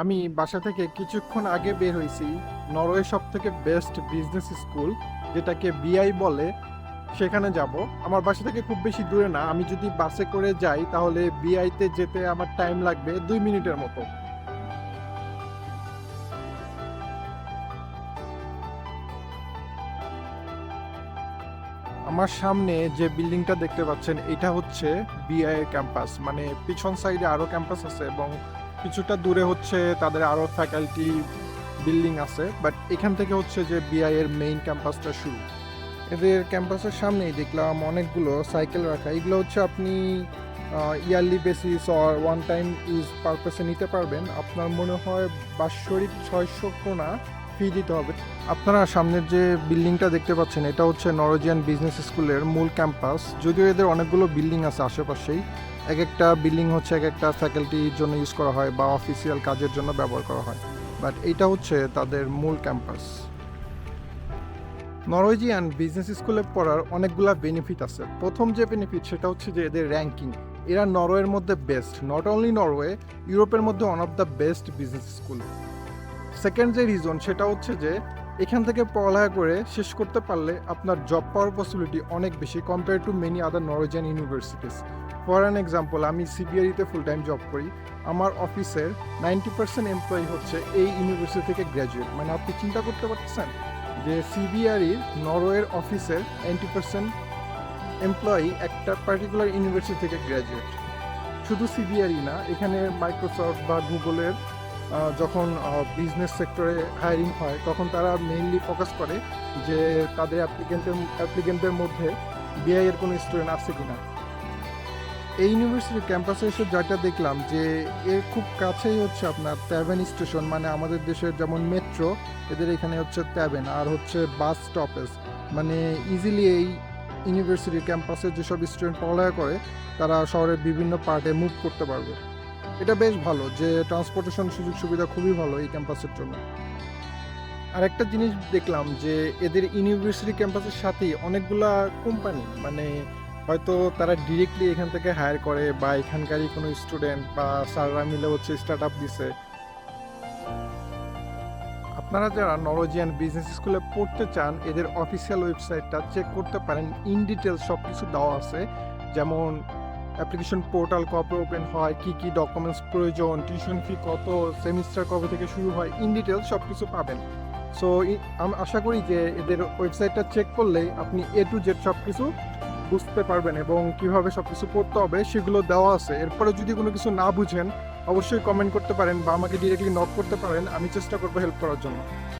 আমি বাসা থেকে কিছুক্ষণ আগে বের হয়েছি নরওয়ে সব থেকে বেস্ট বিজনেস স্কুল, যেটাকে বিআই বলে। সেখানে যাব। আমার বাসা থেকে খুব বেশি দূরে না। আমি যদি বাসে করে যাই, তাহলে বিআইতে যেতে আমার টাইম লাগবে দুই মিনিটের মতো। আমার সামনে যে বিল্ডিংটা দেখতে পাচ্ছেন, এটা হচ্ছে বিআই ক্যাম্পাস। মানে পিছন সাইডে আরও ক্যাম্পাস আছে এবং কিছুটা দূরে হচ্ছে, তাদের আরও ফ্যাকাল্টি বিল্ডিং আছে বাট এখান থেকে হচ্ছে যে বিআই এর মেইন ক্যাম্পাসটা শুরু। এদের ক্যাম্পাসের সামনেই দেখলাম অনেকগুলো সাইকেল রাখা, এগুলো হচ্ছে আপনি yearly basis or one time use পারপাসে নিতে পারবেন। আপনার মনে হয় বাৎসরিক ছয়শো কোনা ফি দিতে হবে। আপনারা সামনের যে বিল্ডিংটা দেখতে পাচ্ছেন, এটা হচ্ছে নরোজিয়ান বিজনেস স্কুলের মূল ক্যাম্পাস। যদিও এদের অনেকগুলো বিল্ডিং আছে আশেপাশেই। এক একটা বিল্ডিং হচ্ছে এক একটা ফ্যাকাল্টির জন্য ইউজ করা হয় বা অফিসিয়াল কাজের জন্য ব্যবহার করা হয়। বাট এইটা হচ্ছে তাদের মূল ক্যাম্পাস। নরওয়েজিয়ান বিজনেস স্কুলে পড়ার অনেকগুলা বেনিফিট আছে। প্রথম যে বেনিফিট সেটা হচ্ছে যে এদের র্যাঙ্কিং এরা নরওয়ের মধ্যে বেস্ট নট অনলি নরওয়ে ইউরোপের মধ্যে one of the best business school second যে রিজন সেটা হচ্ছে যে, এখান থেকে পড়ালেখা করে শেষ করতে পারলে আপনার জব পাওয়ার পসিবিলিটি অনেক বেশি compare to many other Norwegian universities for an example আমি সিবিআইতে ফুল টাইম জব করি। আমার অফিসের নাইনটি পার্সেন্ট এমপ্লয়ি হচ্ছে এই ইউনিভার্সিটি থেকে গ্র্যাজুয়েট মানে আপনি চিন্তা করতে পারতেছেন যে সিবিআরই নরওয়ের অফিসের নাইনটি পার্সেন্ট এমপ্লয়ি একটা পার্টিকুলার ইউনিভার্সিটি থেকে গ্র্যাজুয়েট শুধু সিবিআরই না, এখানে মাইক্রোসফট বা গুগলের যখন বিজনেস সেক্টরে হায়ারিং হয়, তখন তারা মেইনলি ফোকাস করে যে তাদের অ্যাপ্লিকেন্টের অ্যাপ্লিকেন্টদের মধ্যে এর কোনো স্টুডেন্ট আছে কিনা। এই ইউনিভার্সিটির ক্যাম্পাসে এসে যেটা দেখলাম যে এর খুব কাছেই হচ্ছে আপনার ট্যাভেন স্টেশন মানে আমাদের দেশের যেমন মেট্রো এদের এখানে হচ্ছে ট্যাভেন আর হচ্ছে বাস স্টপেজ মানে ইজিলি এই ইউনিভার্সিটির ক্যাম্পাসে যেসব স্টুডেন্ট পড়ালেখা করে, তারা শহরের বিভিন্ন পার্টে মুভ করতে পারবে। এটা বেশ ভালো যে ট্রান্সপোর্টেশন সুযোগ সুবিধা খুবই ভালো এই ক্যাম্পাসের জন্য। আরেকটা জিনিস দেখলাম যে এদের ইউনিভার্সিটি ক্যাম্পাসের সাথেই অনেকগুলা কোম্পানি মানে হয়তো তারা ডিরেক্টলি এখান থেকে হায়ার করে বা এখানকারই কোনো স্টুডেন্ট বা স্যাররা মিলে হচ্ছে স্টার্ট আপ দিছে। আপনারা যারা নরোজিয়ান বিজনেস স্কুলে পড়তে চান, এদের অফিসিয়াল ওয়েবসাইটটা চেক করতে পারেন। ইন ডিটেলস সব কিছু দেওয়া আছে। যেমন অ্যাপ্লিকেশন পোর্টাল কবে ওপেন হয়, কি কি ডকুমেন্টস প্রয়োজন টিউশন ফি কত সেমিস্টার কবে থেকে শুরু হয় ইন ডিটেলস সব কিছু পাবেন সো আমি, আশা করি যে এদের ওয়েবসাইটটা চেক করলেই আপনি এ টু জেড সব কিছু বুঝতে পারবেন এবং কীভাবে সব কিছু করতে হবে সেগুলো দেওয়া আছে। এরপরে যদি কোনো কিছু না বুঝেন, অবশ্যই কমেন্ট করতে পারেন বা আমাকে ডিরেক্টলি নক করতে পারেন, আমি চেষ্টা করব হেল্প করার জন্য।